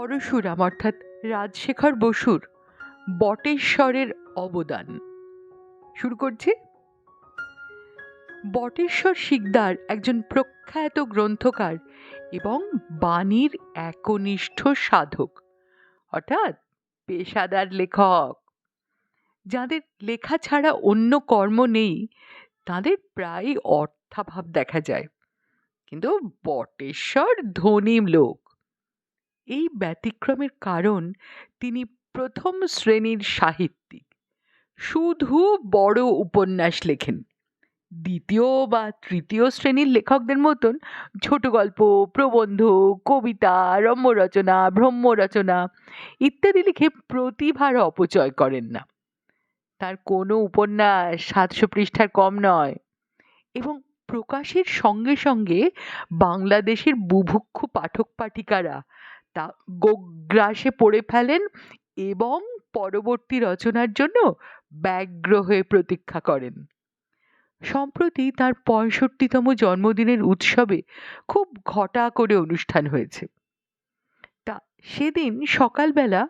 পরশুরাম অর্থাৎ রাজশেখর বসুর বটেশ্বরের অবদান। শুরু করছি। বটেশ্বর শিকদার একজন প্রখ্যাত গ্রন্থকার এবং বাণীর একনিষ্ঠ সাধক, অর্থাৎ পেশাদার লেখক। যাদের লেখা ছাড়া অন্য কর্ম নেই, তাদের প্রায় অর্থাভাব দেখা যায়। কিন্তু বটেশ্বর ধনী লোক। এই ব্যতিক্রমের কারণ তিনি প্রথম শ্রেণির সাহিত্যিক। শুধু বড় উপন্যাস লেখেন। দ্বিতীয় বা তৃতীয় শ্রেণির লেখকদের মতন ছোট গল্প, প্রবন্ধ, কবিতা রম্য রচনা ভ্রম্য রচনা ইত্যাদি লিখে প্রতিভার অপচয় করেন না। তার কোনো উপন্যাস সাতশো পৃষ্ঠার কম নয় এবং প্রকাশের সঙ্গে সঙ্গে বাংলাদেশের বুভুক্ষু পাঠক পাঠিকারা তা গোগ্রাসে পড়ে ফেলেন এবং পরবর্তী রচনার জন্য ব্যগ্র হয়ে প্রতীক্ষা করেন। সম্প্রতি তার পঁয়ষট্টিতম জন্মদিনের উৎসবে খুব ঘটা করে অনুষ্ঠান হয়েছে। তা সেদিন সকালবেলা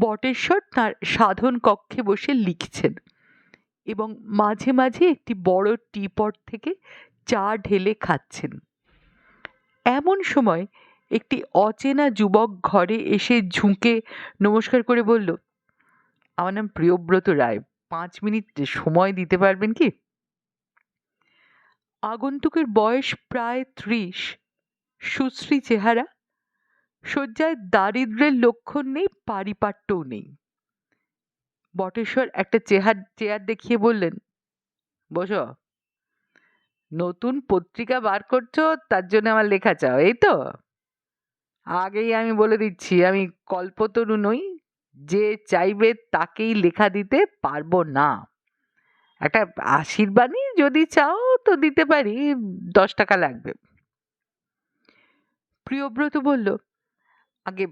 বটেশ্বর তার সাধন কক্ষে বসে লিখছেন এবং মাঝে মাঝে একটি বড় টিপট থেকে চা ঢেলে খাচ্ছেন। এমন সময় একটি অচেনা যুবক ঘরে এসে ঝুঁকে নমস্কার করে বলল, আমার নাম প্রিয়ব্রত রায়, পাঁচ মিনিট সময় দিতে পারবেন কি? আগন্তুকের বয়স প্রায় ত্রিশ, সুশ্রী চেহারা, শয্যায় দারিদ্র্যের লক্ষণ নেই, পারিপাট্যও নেই। বটেশ্বর একটা চেহার, চেয়ার দেখিয়ে বললেন, বস, নতুন পত্রিকা বার করছ, তার জন্য আমার লেখা চাও, এই তো? আগেই আমি বলে দিচ্ছি, আমি কল্পতরু নই যে চাইবে তাকেই লেখা দিতে পারব না। একটা আশীর্বাদই যদি চাও তো দিতে পারি, দশ টাকা লাগবে। প্রিয়ব্রত বলল, আগে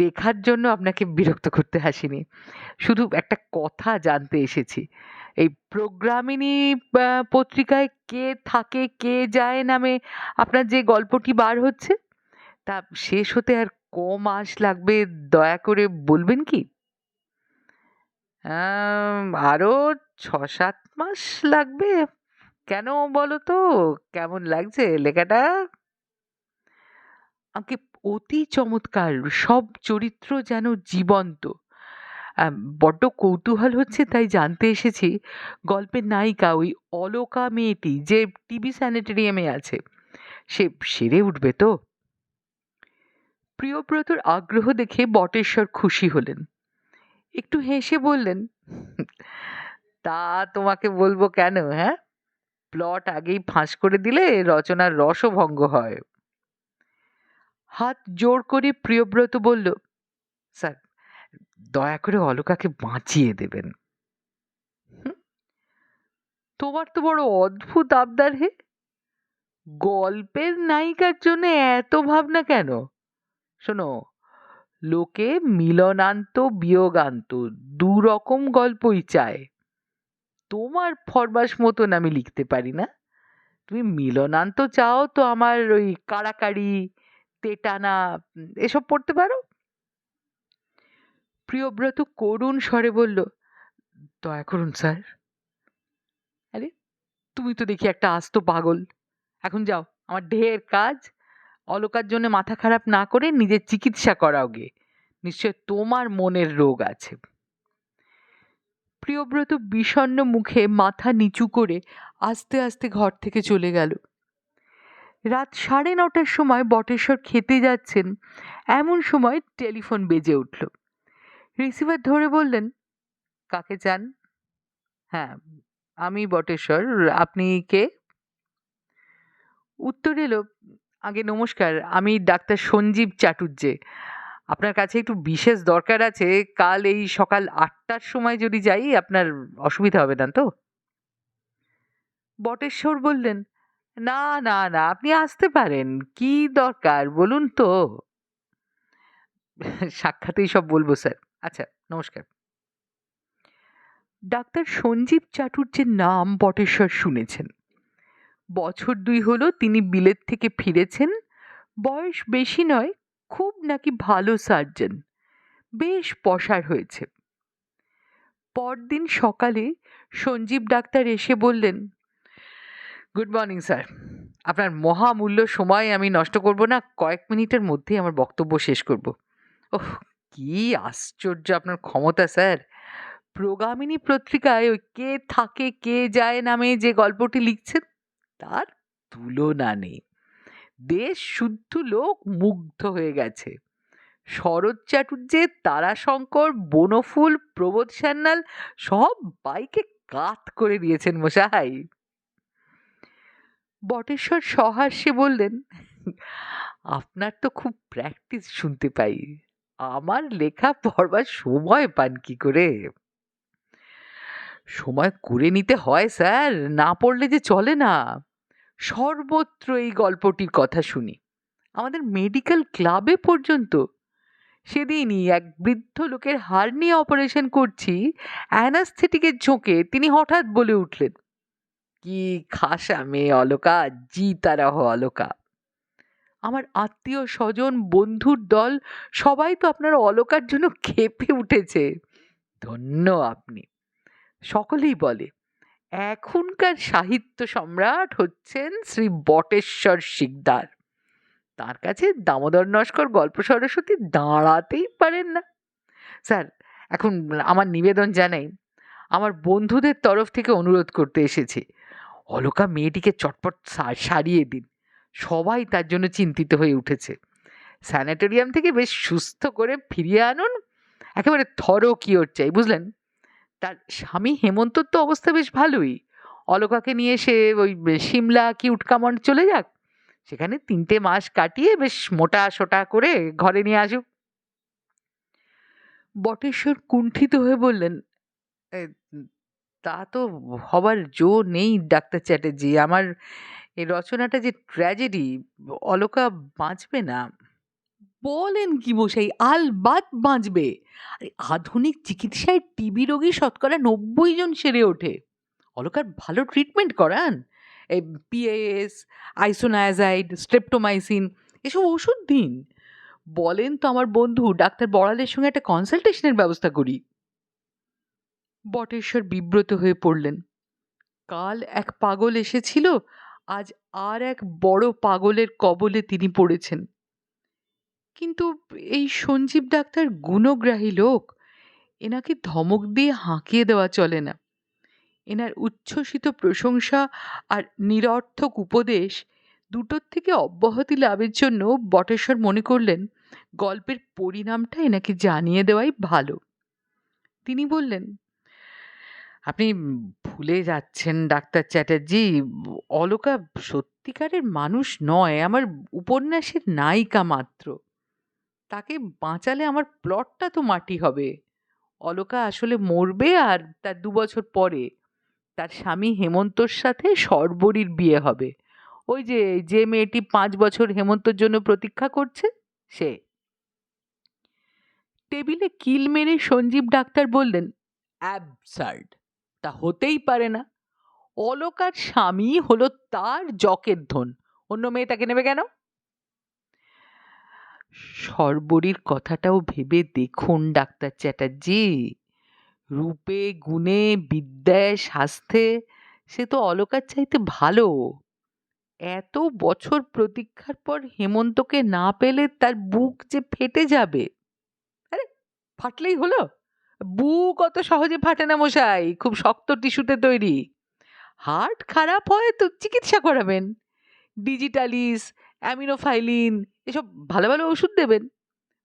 লেখার জন্য আপনাকে বিরক্ত করতে আসিনি। শুধু একটা কথা জানতে এসেছি। এই প্রোগ্রামিনী পত্রিকায় কে থাকে, কে যায় নামে আপনার যে গল্পটি বার হচ্ছে তা শেষ হতে আর ক মাস লাগবে দয়া করে বলবেন কি? আম, আরও ছ সাত মাস লাগবে। কেন বলো তো? কেমন লাগছে লেখাটা? আমাকে অতি চমৎকার সব চরিত্র যেন জীবন্ত। বড্ড কৌতূহল হচ্ছে তাই জানতে এসেছি। গল্পের নায়িকা ওই অলোকা মেয়েটি যে টিভি স্যানিটেরিয়ামে আছে। সে সেরে উঠবে তো? প্রিয়ব্রতর আগ্রহ দেখে বটেশ্বর খুশি হলেন। একটু হেসে বললেন, তা তোমাকে বলব কেন হ্যাঁ? প্লট আগেই ফাঁস করে দিলে রচনার রসও ভঙ্গ হয়। হাত জোর করে প্রিয়ব্রত বলল, স্যার, দয়া করে অলকাকে বাঁচিয়ে দেবেন? তোমার তো বড় অদ্ভুত আবদার হে! গল্পের নায়িকার জন্য এত ভাবনা কেন? শোনো, লোকে মিলনান্ত বিয়োগান্ত দু রকম গল্পই চায়। তোমার ফরমাস মতন আমি লিখতে পারি না। তুমি মিলনান্ত চাও তো আমার ওই কাড়াকাড়ি, তেটানা, এসব পড়তে পারো? প্রিয়ব্রত করুণ স্বরে বলল, দয়া করুন স্যার। আরে, তুমি তো দেখি একটা আস্ত পাগল। এখন যাও, আমার ঢের কাজ। অলকার জন্য মাথা খারাপ না করে নিজের চিকিৎসা করাও গে। নিশ্চয় তোমার মনের রোগ আছে। প্রিয়ব্রত বিষণ্ণ মুখে মাথা নিচু করে আস্তে আস্তে ঘর থেকে চলে গেল। রাত সাড়ে নটার সময় বটেশ্বর খেতে যাচ্ছেন, এমন সময় টেলিফোন বেজে উঠল। রিসিভার ধরে বললেন, কাকে চান? হ্যাঁ আমি বটেশ্বর, আপনি কে? উত্তর এলো আগে নমস্কার, আমি ডাক্তার সঞ্জীব চাটুর্যে আপনার কাছে একটু বিশেষ দরকার আছে, কাল এই সকাল আটটার সময় যদি যাই, আপনার অসুবিধা হবে না তো? বটেশ্বর বললেন, না না না, আপনি আসতে পারেন, কি দরকার বলুন তো? সাক্ষাতেই সব বলব, স্যার। আচ্ছা নমস্কার। ডাক্তার সঞ্জীব চাটুর্যের নাম বটেশ্বর শুনেছেন। বছর দুই হলো তিনি বিলেত থেকে ফিরেছেন। বয়স বেশি নয়, খুব নাকি ভালো সার্জন। বেশ পসার হয়েছে। পরদিন সকালে সঞ্জীব ডাক্তার এসে বললেন, গুড মর্নিং স্যার। আপনার মহামূল্য সময় আমি নষ্ট করব না, কয়েক মিনিটের মধ্যেই আমার বক্তব্য শেষ করব। ওহ, কি আশ্চর্য আপনার ক্ষমতা স্যার। প্রগামিনী পত্রিকায় ওই কে থাকে, কে যায় নামে যে গল্পটি লিখছেন তার তুলনা নেই। দেশ শুদ্ধ লোক মুগ্ধ হয়ে গেছে। শরৎ চাটুর্যের তারাশঙ্কর, বনফুল, প্রবোধ সান্যাল সব বাইকে কাত করে দিয়েছেন মশাই। বটেশ্বর সহাস্যে বললেন, আপনার তো খুব প্র্যাকটিস শুনতে পাই। আমার লেখা পড়বার সময় পান কি করে? সময় করে নিতে হয়, স্যার। না পড়লে যে চলে না। সর্বত্র এই গল্পটির কথা শুনি। আমাদের মেডিকেল ক্লাবে পর্যন্ত। সেদিনই এক বৃদ্ধ লোকের হার্নিয়া অপারেশন করছি অ্যানাস্থেটিকের ঝোঁকে তিনি হঠাৎ বলে উঠলেন, কি খাসা মেয়ে অলকা জি তারাহ অলকা। আমার আত্মীয় স্বজন, বন্ধুর দল, সবাই তো আপনার অলকার জন্য খেপে উঠেছে। ধন্য আপনি। সকলেই বলে এখনকার সাহিত্য সম্রাট হচ্ছেন শ্রী বটেশ্বর শিকদার। তার কাছে দামোদর নস্কর গল্প সরস্বতী দাঁড়াতেই পারেন না। স্যার, এখন আমার নিবেদন জানাই, আমার বন্ধুদের তরফ থেকে অনুরোধ করতে এসেছি। অলকা মেয়েটিকে চটপট সারিয়ে দিন। সবাই তার জন্য চিন্তিত হয়ে উঠেছে। স্যানিটোরিয়াম থেকে বেশ সুস্থ করে ফিরিয়ে আনুন। একেবারে থরো কিওর চাই, বুঝলেন? তার স্বামী হেমন্তর তো অবস্থা বেশ ভালোই। অলকাকে নিয়ে সে ওই সিমলা কি কামন চলে যাক, সেখানে তিনটে মাস কাটিয়ে বেশ মোটা সোটা করে ঘরে নিয়ে আসুক। বটেশ্বর কুণ্ঠিত হয়ে বললেন তা তো হবার জো নেই ডাক্তার চ্যাটার্জি। আমার এই রচনাটা যে ট্র্যাজেডি অলকা বাঁচবে না। বলেন কি মশাই, আলবাত বাঁচবে। আরে, আধুনিক চিকিৎসায় টিবি রোগী শতকরা নব্বই জন সেরে ওঠে। অলকার ভালো ট্রিটমেন্ট করান। পিএএস আইসোনায়াজাইড স্ট্রেপ্টোমাইসিন এসব ওষুধ দিন। বলেন তো আমার বন্ধু, ডাক্তার বড়ালের সঙ্গে একটা কনসালটেশনের ব্যবস্থা করি। বটেশ্বর বিব্রত হয়ে পড়লেন। কাল এক পাগল এসেছিল, আজ আর এক বড় পাগলের কবলে তিনি পড়েছেন। কিন্তু এই সঞ্জীব ডাক্তার গুণগ্রাহী লোক। এনাকে ধমক দিয়ে হাঁকিয়ে দেওয়া চলে না। এনার উচ্ছ্বসিত প্রশংসা আর নিরর্থক উপদেশ দুটোর থেকে অব্যাহতি লাভের জন্য বটেশ্বর মনে করলেন, গল্পের পরিণামটা এনাকে জানিয়ে দেওয়াই ভালো। তিনি বললেন, আপনি ভুলে যাচ্ছেন ডাক্তার চ্যাটার্জি। অলকা সত্যিকারের মানুষ নয়, আমার উপন্যাসের নায়িকা মাত্র। তাকে বাঁচালে আমার প্লটটা তো মাটি হবে। অলকা আসলে মরবে আর তার দু বছর পরে তার স্বামী হেমন্তর সাথে সর্বরীর বিয়ে হবে। ওই যে যে মেয়েটি পাঁচ বছর হেমন্তর জন্য প্রতীক্ষা করছে, সে। টেবিলে কিল মেরে সঞ্জীব ডাক্তার বললেন, অ্যাবসার্ড, তা হতেই পারে না। অলকার স্বামী হলো তার জকের ধন। অন্য মেয়ে তাকে নেবে কেন? সর্বরীর কথাটাও ভেবে দেখুন, ডাক্তার চ্যাটার্জি। রূপে, গুণে, বিদ্যায়, স্বাস্থ্যে, সে তো অলকার চাইতে ভালো। এত বছর প্রতীক্ষার পর হেমন্তকে না পেলে তার বুক যে ফেটে যাবে। আরে, ফাটলেই হলো? বুক অত সহজে ফাটে না মশাই, খুব শক্ত টিস্যুতে তৈরি। হার্ট খারাপ হয় তো চিকিৎসা করাবেন। ডিজিটালিস অ্যামিনোফাইলিন, এসব ভালো ভালো ওষুধ দেবেন।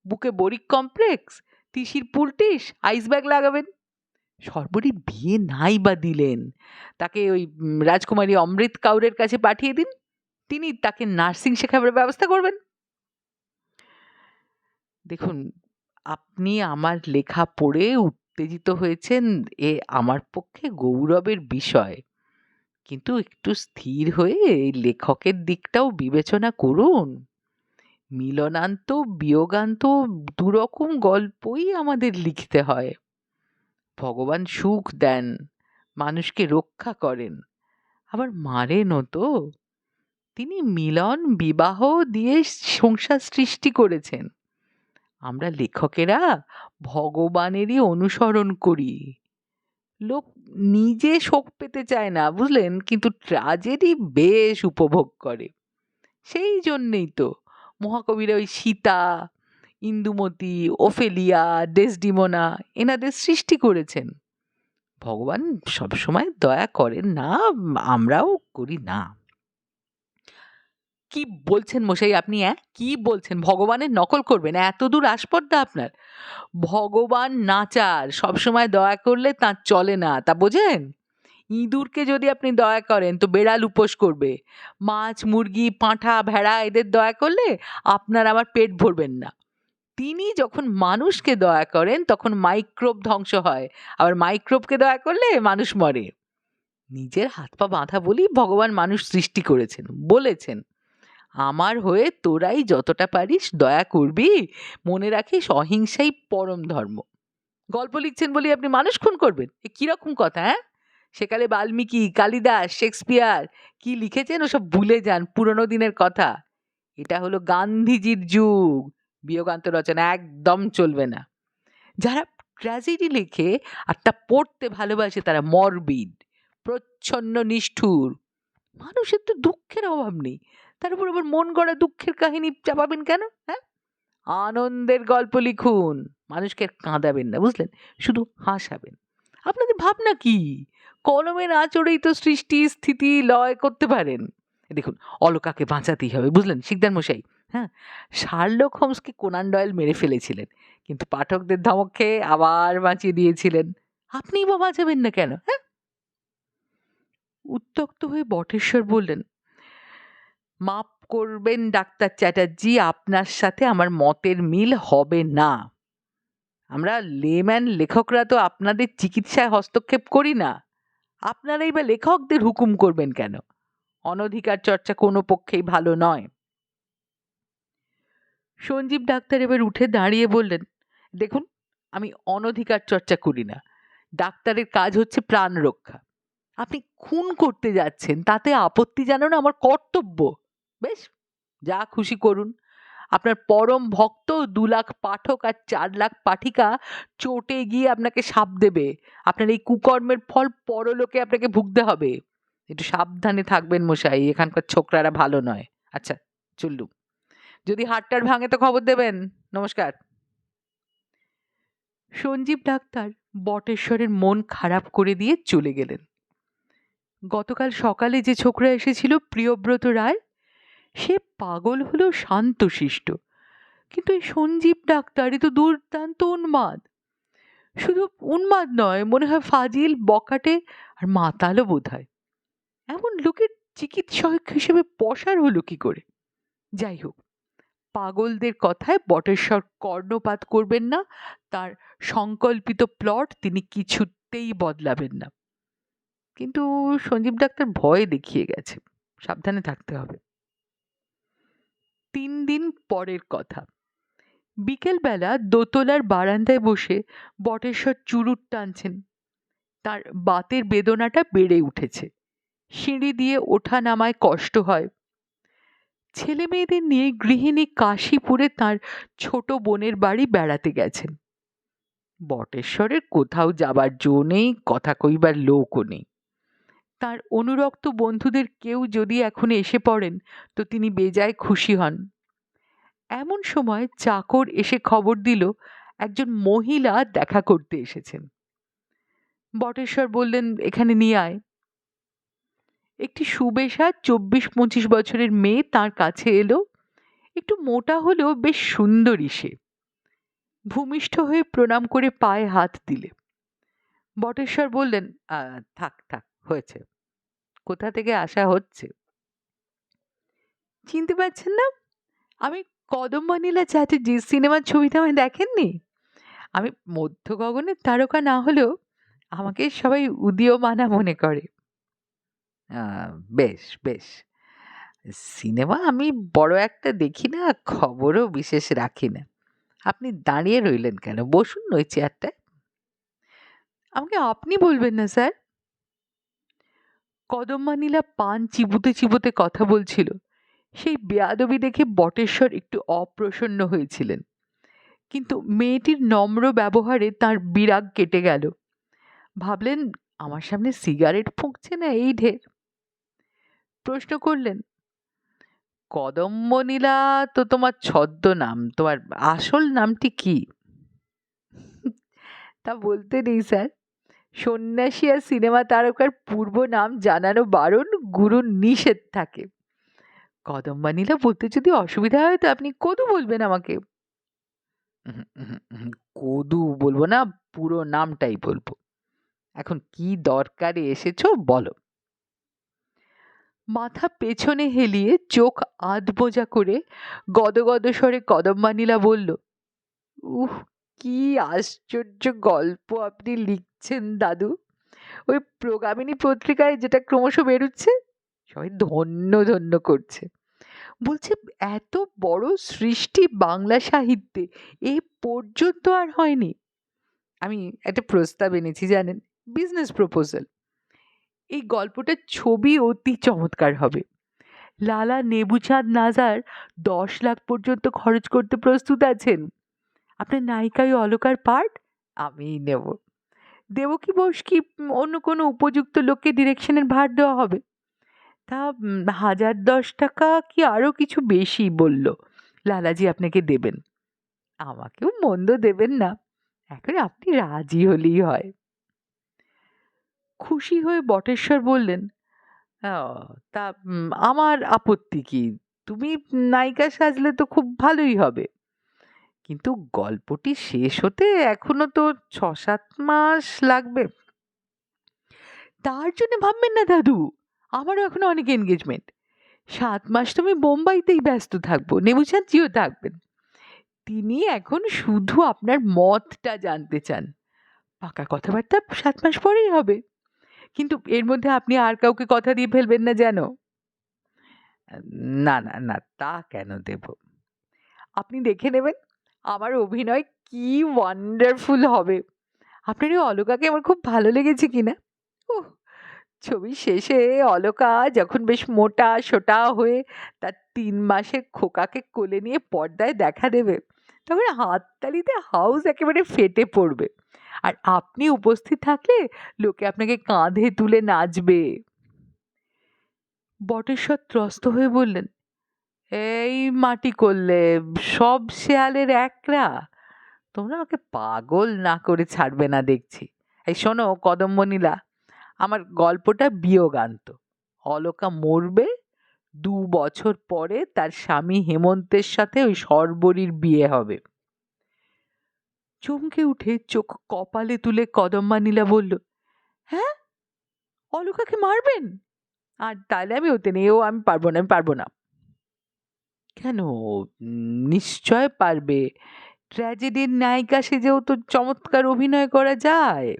বুকে বরিক কমপ্লেক্স তিসির পুলটিস আইস ব্যাগ লাগাবেন। সর্বরী বিয়ে নাই বা দিলেন, তাকে ওই রাজকুমারী অমৃত কাউরের কাছে পাঠিয়ে দিন, তিনি তাকে নার্সিং শেখাবার ব্যবস্থা করবেন। দেখুন, আপনি আমার লেখা পড়ে উত্তেজিত হয়েছেন, এ আমার পক্ষে গৌরবের বিষয়। কিন্তু একটু স্থির হয়ে এই লেখকের দিকটাও বিবেচনা করুন। মিলনান্ত, বিয়োগান্ত দুরকম গল্পই আমাদের লিখতে হয়। ভগবান সুখ দেন, মানুষকে রক্ষা করেন। আবার মারেনও তো। তিনি মিলন, বিবাহ দিয়ে সংসার সৃষ্টি করেছেন। আমরা লেখকেরা ভগবানেরই অনুসরণ করি। লোক নিজে শোক পেতে চায় না, বুঝলেন? কিন্তু ট্রাজেডি বেশ উপভোগ করে। সেই জন্যেই তো মহাকবিরা ওই সীতা, ইন্দুমতি, ওফেলিয়া, ডেসডিমোনা এনাদের সৃষ্টি করেছেন। ভগবান সবসময় দয়া করেন, না আমরাও করি না। কি বলছেন মশাই আপনি হ্যাঁ কি বলছেন? ভগবানের নকল করবেন, এত দূর আসপর্দা আপনার। ভগবান নাচার সবসময় দয়া করলে তার চলে না, তা বোঝেন? ইঁদুরকে যদি আপনি দয়া করেন তো বেড়াল উপোস করবে। মাছ, মুরগি, পাঁঠা, ভেড়া এদের দয়া করলে আপনার আমার পেট ভরবেন না। তিনি যখন মানুষকে দয়া করেন তখন মাইক্রোব ধ্বংস হয়। আবার মাইক্রোবকে দয়া করলে মানুষ মরে। নিজের হাত পা বাঁধা বলেই ভগবান মানুষ সৃষ্টি করেছেন, বলেছেন। আমার হয়ে তোরাই যতটা পারিস দয়া করবি, মনে রাখিস অহিংসাই পরম ধর্ম। গল্প লিখছেন বলে আপনি মানুষ খুন করবেন? এ কীরকম কথা হ্যাঁ? সেকালে বাল্মীকি, কালিদাস, শেক্সপিয়ার, কি লিখেছেন? ওসব ভুলে যান, পুরনো দিনের কথা। এটা হলো গান্ধীজির যুগ। বিয়োগান্ত রচনা একদম চলবে না। যারা ট্র্যাজেডি লেখে আর তা পড়তে ভালোবাসে তারা মরবিড প্রচ্ছন্ন, নিষ্ঠুর। মানুষের তো দুঃখের অভাব নেই। তার উপর আবার মন গড়া দুঃখের কাহিনী চাপাবেন কেন? হ্যাঁ? আনন্দের গল্প লিখুন। মানুষকে কাঁদাবেন না, বুঝলেন? শুধু হাসাবেন। আপনাদের ভাবনা কি? কলমের আঁচড়েই তো সৃষ্টি, স্থিতি, লয় করতে পারেন। দেখুন, অলকাকে বাঁচাতেই হবে, বুঝলেন? শিকদার মশাই হ্যাঁ? শার্লক হোমসকে কোনান ডয়েল মেরে ফেলেছিলেন, কিন্তু পাঠকদের ধমক খেয়ে আবার বাঁচিয়ে দিয়েছিলেন। আপনিই বা বাঁচাবেন না কেন হ্যাঁ? উত্তক্ত হয়ে বটেশ্বর বললেন মাপ করবেন, ডাক্তার চ্যাটার্জি, আপনার সাথে আমার মতের মিল হবে না। আমরা লেম্যান লেখকরা তো আপনাদের চিকিৎসায় হস্তক্ষেপ করি না। আপনারাই বা লেখকদের হুকুম করবেন কেন? অনধিকার চর্চা কোনো পক্ষেই ভালো নয়। সঞ্জীব ডাক্তার এবার উঠে দাঁড়িয়ে বললেন, দেখুন, আমি অনধিকার চর্চা করি না। ডাক্তারের কাজ হচ্ছে প্রাণ রক্ষা। আপনি খুন করতে যাচ্ছেন, তাতে আপত্তি জানানো আমার কর্তব্য। বেশ, যা খুশি করুন। আপনার পরম ভক্ত দু লাখ পাঠক আর চার লাখ পাঠিকা চোটে গিয়ে আপনাকে সাপ দেবে। আপনার এই কুকর্মের ফল পরলোকে আপনাকে ভুগতে হবে। একটু সাবধানে থাকবেন মশাই, এখানকার ছোকরারা ভালো নয়। আচ্ছা চললুম যদি হাটটার ভাঙে তো খবর দেবেন। নমস্কার। সঞ্জীব ডাক্তার বটেশ্বরের মন খারাপ করে দিয়ে চলে গেলেন। গতকাল সকালে যে ছোকরা এসেছিল, প্রিয়ব্রত রায় সে পাগল হলো শান্তশিষ্ট। কিন্তু এই সঞ্জীব ডাক্তারই তো দুর্দান্ত উন্মাদ। শুধু উন্মাদ নয়, মনে হয় ফাজিল বকাটে আর মাতালও বোধ হয় এমন লোকের চিকিৎসক হিসেবে পসার হলো কি করে? যাই হোক, পাগলদের কথায় বটেশ্বর কর্ণপাত করবেন না, তার সংকল্পিত প্লট তিনি কিছুতেই বদলাবেন না। কিন্তু সঞ্জীব ডাক্তার ভয় দেখিয়ে গেছে। সাবধানে থাকতে হবে। তিন দিন পরের কথা। বিকেলবেলা দোতলার বারান্দায় বসে বটেশ্বর চুরুট টানছেন। তার বাতের বেদনাটা বেড়ে উঠেছে। সিঁড়ি দিয়ে ওঠা নামায় কষ্ট হয়। ছেলে মেয়েদের নিয়ে গৃহিণী কাশীপুরে তার ছোট বোনের বাড়ি বেড়াতে গেছেন। বটেশ্বরের কোথাও যাবার জো নেই, কথা কইবার লোকও নেই। তার অনুরক্ত বন্ধুদের কেউ যদি এখন এসে পড়েন তো তিনি বেজায় খুশি হন। এমন সময় চাকর এসে খবর দিল একজন মহিলা দেখা করতে এসেছেন। বটেশ্বর বললেন এখানে নিয়ে আয়। একটি সুবেশা চব্বিশ পঁচিশ বছরের মেয়ে তার কাছে এলো। একটু মোটা হলেও বেশ সুন্দরী সে। ভূমিষ্ঠ হয়ে প্রণাম করে পায়ে হাত দিলে। বটেশ্বর বললেন "আহ, থাক থাক। হয়েছে। কোথা থেকে আসা হচ্ছে? চিনতে পারছেন না? আমি কদম্বনীলা চ্যাটার্জি সিনেমার ছবিতে আমায় দেখেননি? আমি মধ্য গগনের তারকা না হলেও আমাকে সবাই উদীয়মানা মনে করে। বেশ বেশ। সিনেমা আমি বড় একটা দেখি না, খবরও বিশেষ রাখি না। আপনি দাঁড়িয়ে রইলেন কেন? বসুন ওই চেয়ারটায়। আমাকে আপনি বলবেন না, স্যার। কদম্বানীলা পান চিবুতে চিবুতে কথা বলছিল। সেই বেয়াদবি দেখে বটেশ্বর একটু অপ্রসন্ন হয়েছিলেন। কিন্তু মেয়েটির নম্র ব্যবহারে তার বিরাগ কেটে গেল। ভাবলেন, আমার সামনে সিগারেট ফুঁকছে না এই ঢের? প্রশ্ন করলেন, কদম্বনীলা তো তোমার ছদ্মনাম, তোমার আসল নামটি কি? তা বলতে নেই, স্যার। সন্ন্যাসী আর সিনেমা তারকার পূর্ব নাম জানানো বারণ গুরুর নিষেধ থাকে। কদম্বানীলা বলতে যদি অসুবিধা হয় তো আপনি কদু বলবেন আমাকে। কদু বলব না পুরো নামটাই বলব। এখন কি দরকারে এসেছ বলো। মাথা পেছনে হেলিয়ে চোখ আধ বোঝা করে গদগদ স্বরে কদম্বানীলা বলল উহ কি আশ্চর্য গল্প আপনি লিখছেন, দাদু। ওই প্রগামিনী পত্রিকায় যেটা ক্রমশ বেরুচ্ছে, সবাই ধন্য ধন্য করছে। বলছে, এত বড় সৃষ্টি বাংলা সাহিত্যে, এ পর্যন্ত আর হয়নি। আমি একটা প্রস্তাব এনেছি, জানেন, বিজনেস প্রপোজাল। এই গল্পটার ছবি অতি চমৎকার হবে। লালা নেবুচাঁদ নাজার দশ লাখ পর্যন্ত খরচ করতে প্রস্তুত আছেন। আপনার নায়িকাই অলকার পার্ট আমিই নেব। দেব কি বোস কি অন্য কোনো উপযুক্ত লোককে ডিরেকশনের ভার দেওয়া হবে? তা হাজার দশ টাকা কি আরও কিছু বেশি? বলল। লালাজি আপনাকে দেবেন। আমাকেও মন্দ দেবেন না। এখন আপনি রাজি হলেই হয়। খুশি হয়ে বটেশ্বর বললেন "ও, তা আমার আপত্তি কি? তুমি নায়িকা সাজলে তো খুব ভালোই হবে। কিন্তু গল্পটি শেষ হতে এখনও তো ছ সাত মাস লাগবে। তার জন্য ভাববেন না দাদু, আমারও এখনও অনেক এনগেজমেন্ট সাত মাস তো আমি বোম্বাইতেই ব্যস্ত থাকব নেবুচাঁদজিও থাকবেন। তিনি এখন শুধু আপনার মতটা জানতে চান। পাকা কথাবার্তা সাত মাস পরেই হবে। কিন্তু এর মধ্যে আপনি আর কাউকে কথা দিয়ে ফেলবেন না যেন। না না না, তা কেন দেব? আপনি দেখে নেবেন। আমার অভিনয় কি ওয়ান্ডারফুল হবে। আপনার এই অলোকাকে আমার খুব ভালো লেগেছে কিনা ওহ ছবি শেষে অলোকা যখন বেশ মোটা সোটা হয়ে তার তিন মাসের খোকাকে কোলে নিয়ে পর্দায় দেখা দেবে, তখন হাততালিতে হাউস একেবারে ফেটে পড়বে। আর আপনি উপস্থিত থাকলে লোকে আপনাকে কাঁধে তুলে নাচবে। বটেশ্বর ত্রস্ত হয়ে বললেন এই মাটি করলে সব শেয়ালের একরা। তোমরা আমাকে পাগল না করে ছাড়বে না দেখছি। এই শোনো কদম্বনীলা, আমার গল্পটা বিয়োগান্ত। অলকা মরবে, দু বছর পরে তার স্বামী হেমন্তের সাথে ওই সর্বরীর বিয়ে হবে। চমকে উঠে চোখ কপালে তুলে কদম্বানীলা বলল হ্যাঁ অলকাকে মারবেন? আর তাহলে আমি ওতে নিয়েও আমি পারব না, আমি পারব না। কেন? নিশ্চয় পারবে। ট্র্যাজেডির নায়িকা সেজেও তো চমৎকার অভিনয় করা যায়।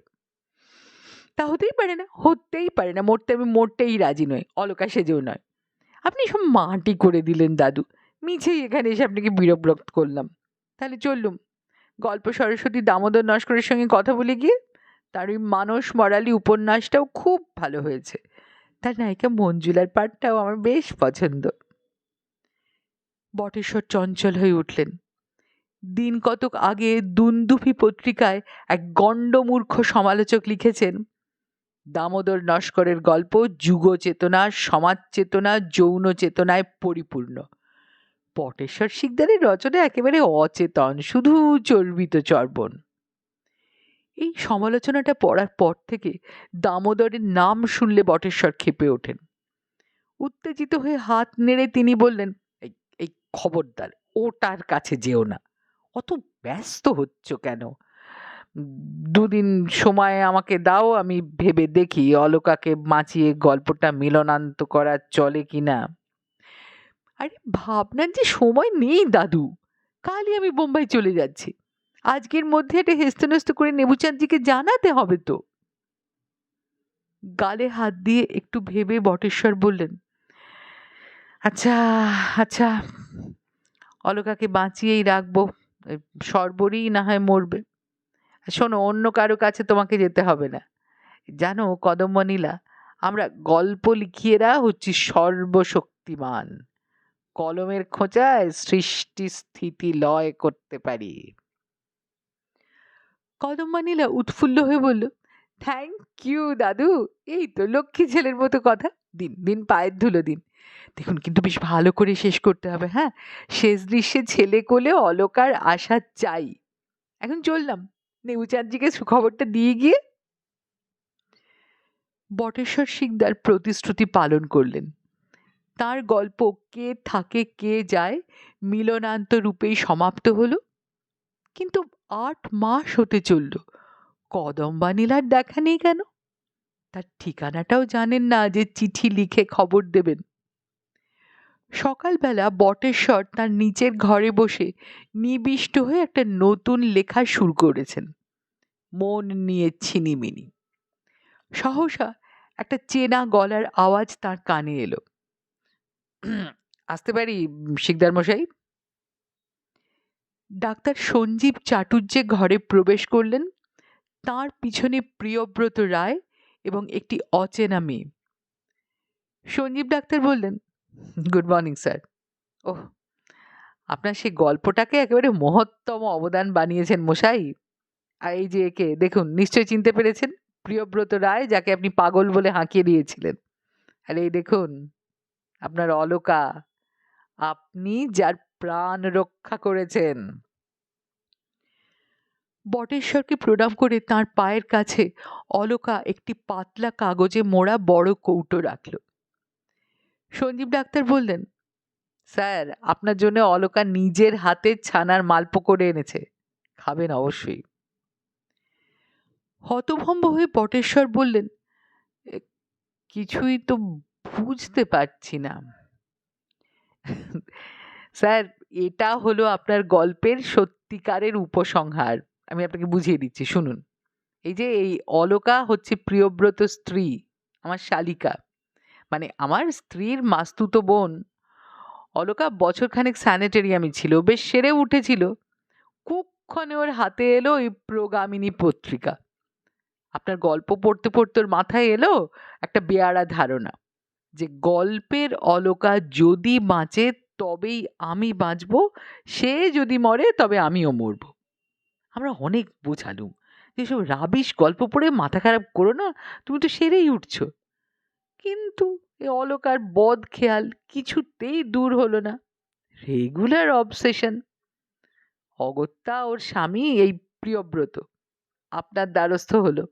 তা হতেই পারে না, হতেই পারে না। মরতে আমি মরতেই রাজি নই, অলকা সেজেও নয়। আপনি সব মাটি করে দিলেন, দাদু। মিছেই এখানে এসে আপনাকে বিরক্ত করলাম। তাহলে চললুম। গল্প সরস্বতী দামোদর নস্করের সঙ্গে কথা বলে গিয়ে তার ওই মানস মরালি উপন্যাসটাও খুব ভালো হয়েছে। তার নায়িকা মঞ্জুলার পাঠটাও আমার বেশ পছন্দ। বটেশ্বর চঞ্চল হয়ে উঠলেন। দিন কতক আগে দুন্দুফি পত্রিকায় এক গণ্ডমূর্খ সমালোচক লিখেছেন, দামোদর নস্করের গল্প যুগ চেতনা, সমাজ চেতনা, যৌন চেতনায় পরিপূর্ণ। পটেশ্বর শিকদারের রচনা একেবারে অচেতন, শুধু চর্বিত চর্বণ। এই সমালোচনাটা পড়ার পর থেকে দামোদরের নাম শুনলে বটেশ্বর ক্ষেপে ওঠেন। উত্তেজিত হয়ে হাত নেড়ে তিনি বললেন খবরদার ওটার কাছে যেও না। অত ব্যস্ত হচ্ছ কেন? দুদিন সময় আমাকে দাও, আমি ভেবে দেখি অলকাকে বাঁচিয়ে গল্পটা মিলনান্ত করা চলে কিনা। আরে, ভাবনার যে সময় নেই, দাদু। কালই আমি বোম্বাই চলে যাচ্ছি। আজকের মধ্যে এটা হেস্তনেস্ত করে নেবুচাঁদজিকে জানাতে হবে তো। গালে হাত দিয়ে একটু ভেবে বটেশ্বর বললেন আচ্ছা আচ্ছা। অলকাকে বাঁচিয়েই রাখব। সর্বরই না হয় মরবে। শোনো, অন্য কারও কাছে তোমাকে যেতে হবে না। জানো, কদম্বনীলা, আমরা গল্প লিখিয়েরা হচ্ছি সর্বশক্তিমান। কলমের খোঁচায় সৃষ্টি স্থিতি লয় করতে পারি। কদম্বানীলা উৎফুল্ল হয়ে বলল, থ্যাংক ইউ, দাদু। এই তো লক্ষ্মী ছেলের মতো কথা। দিন দিন পায়ের ধুলো দিন। দেখুন, কিন্তু বেশ ভালো করে শেষ করতে হবে হ্যাঁ? শেষ দৃশ্যে ছেলে কোলে অলকার আশা চাই। এখন চললাম। নেবুচাঁদজিকে সুখবরটা দিয়ে গিয়ে বটেশ্বর শিকদার প্রতিশ্রুতি পালন করলেন। তার গল্প কে থাকে কে যায় মিলনান্ত রূপেই সমাপ্ত হলো। কিন্তু আট মাস হতে চলল। কদম্বানীলার দেখা নেই কেন? তার ঠিকানাটাও জানেন না যে চিঠি লিখে খবর দেবেন। সকালবেলা বটেশ্বর তার নিচের ঘরে বসে নিবিষ্ট হয়ে একটা নতুন লেখা শুরু করেছেন। মন নিয়ে ছিনিমিনি। সহসা একটা চেনা গলার আওয়াজ তার কানে এলো। আসতে পারি, শিকদার মশাই? ডাক্তার সঞ্জীব চাটুর্যে ঘরে প্রবেশ করলেন। তার পিছনে প্রিয়ব্রত রায় এবং একটি অচেনা মেয়ে। সঞ্জীব ডাক্তার বললেন গুড মর্নিং স্যার ওহ, আপনার সেই গল্পটাকে একেবারে মহত্তম অবদান বানিয়েছেন মশাই। আর এই যে একে, দেখুন নিশ্চয় চিনতে পেরেছেন, প্রিয়ব্রত রায় যাকে আপনি পাগল বলে হাঁকিয়ে দিয়েছিলেন। আর এই দেখুন, আপনার অলকা, আপনি যার প্রাণ রক্ষা করেছেন। বটেশ্বরকে প্রণাম করে তার পায়ের কাছে অলকা একটি পাতলা কাগজে মোড়া বড় কৌটো রাখল। সঞ্জীব ডাক্তার বললেন, স্যার, আপনার জন্য অলকা নিজের হাতে ছানার মালপো করে এনেছে। খাবেন অবশ্যই। হতভম্ব হয়ে পটেশ্বর বললেন কিছুই তো বুঝতে পারছি না। স্যার, এটা হলো আপনার গল্পের সত্যিকারের উপসংহার। আমি আপনাকে বুঝিয়ে দিচ্ছি, শুনুন। এই যে, এই অলকা হচ্ছে প্রিয়ব্রত স্ত্রী, আমার শালিকা। মানে আমার স্ত্রীর মাস্তুতো বোন অলকা বছরখানেক স্যানিটেরিয়ামে ছিল, বেশ সেরে উঠেছিল। কুক্ষণে ওর হাতে এলো ওই প্রগামিনী পত্রিকা। আপনার গল্প পড়তে পড়তে ওর মাথায় এলো একটা বেয়ারা ধারণা যে গল্পের অলকা যদি বাঁচে তবেই আমি বাঁচব, সে যদি মরে তবে আমিও মরব। আমরা অনেক বোঝালুম। যেসব রাবিশ গল্প পড়ে মাথা খারাপ করো না, তুমি তো সেরেই উঠছো। কিন্তু এ অলকার বদ খেয়াল কিছুতেই দূর হলো না। রেগুলার অবসেশন অগত্যা ওর স্বামী এই প্রিয়ব্রত। আপনার দ্বারস্থ হলো।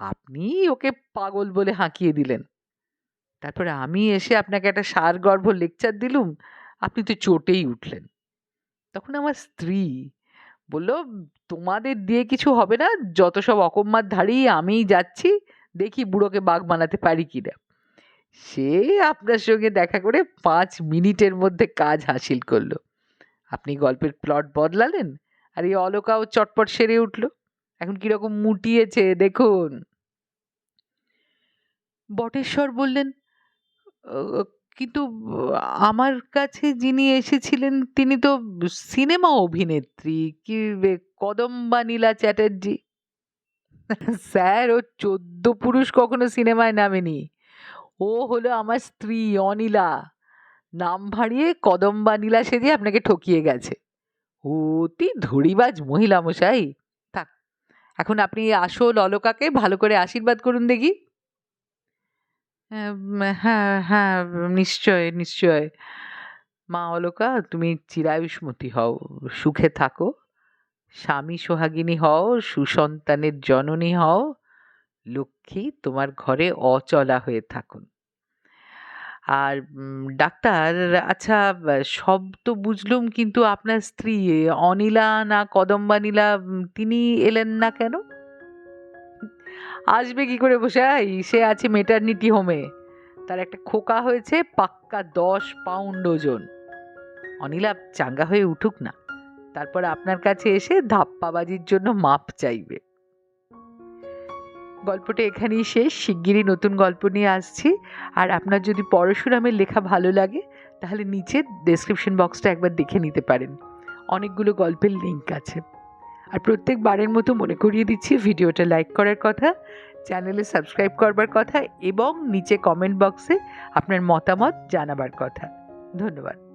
আপনি ওকে পাগল বলে হাঁকিয়ে দিলেন। তারপরে আমি এসে আপনাকে একটা সারগর্ভ লেকচার দিলুম। আপনি তো চোটেই উঠলেন। তখন আমার স্ত্রী বলল, তোমাদের দিয়ে কিছু হবে না। যত সব অকম্মার ধারেই আমিই যাচ্ছি। দেখি বুড়োকে বাঘ বানাতে পারি কিনা। সে আপনার সঙ্গে দেখা করে পাঁচ মিনিটের মধ্যে কাজ হাসিল করল। আপনি গল্পের প্লট বদলালেন আর এই অলকাও চটপট সেরে উঠল। এখন কীরকম মুটিয়েছে দেখুন। বটেশ্বর বললেন "আহ, কিন্তু আমার কাছে যিনি এসেছিলেন তিনি তো সিনেমা অভিনেত্রী কি কদম্বা নীলা চ্যাটার্জি। স্যার, ও চোদ্দ পুরুষ কখনো সিনেমায় নামেনি। ও হলো আমার স্ত্রী, অনিলা। নাম ভাঁড়িয়ে কদম্বা নীলা সেজে আপনাকে ঠকিয়ে গেছে। অতি ধড়িবাজ মহিলা মশাই থাক, এখন আপনি আসল অলকাকে ভালো করে আশীর্বাদ করুন দেখি। হ্যাঁ হ্যাঁ নিশ্চয় নিশ্চয়। মা অলকা, তুমি চিরায়ুষ্মতি হও, সুখে থাকো। স্বামী সোহাগিনী হও, সুসন্তানের জননী হও, লক্ষ্মী তোমার ঘরে অচলা হয়ে থাকুন। আর ডাক্তার আচ্ছা সব তো বুঝলুম কিন্তু আপনার স্ত্রী, অনিলা না কদম্বানীলা তিনি এলেন না কেন? আসবে কি করে বসাই সে আছে মেটার্নিটি হোমে তার একটা খোকা হয়েছে, পাক্কা দশ পাউন্ড ওজন। অনিলা চাঙ্গা হয়ে উঠুক না। তারপর আপনার কাছে এসে ধাপ্পাবাজির জন্য মাপ চাইবে। গল্পটা এখানেই শেষ। শিগগিরই নতুন গল্প নিয়ে আসছি। আর আপনার যদি পরশুরামের লেখা ভালো লাগে, তাহলে নিচে ডেসক্রিপশন বক্সটা একবার দেখে নিতে পারেন। অনেকগুলো গল্পের লিঙ্ক আছে। আর প্রত্যেকবারের মতো মনে করিয়ে দিচ্ছি, ভিডিওটা লাইক করার কথা, চ্যানেলে সাবস্ক্রাইব করবার কথা এবং নিচে কমেন্ট বক্সে আপনার মতামত জানাবার কথা। ধন্যবাদ।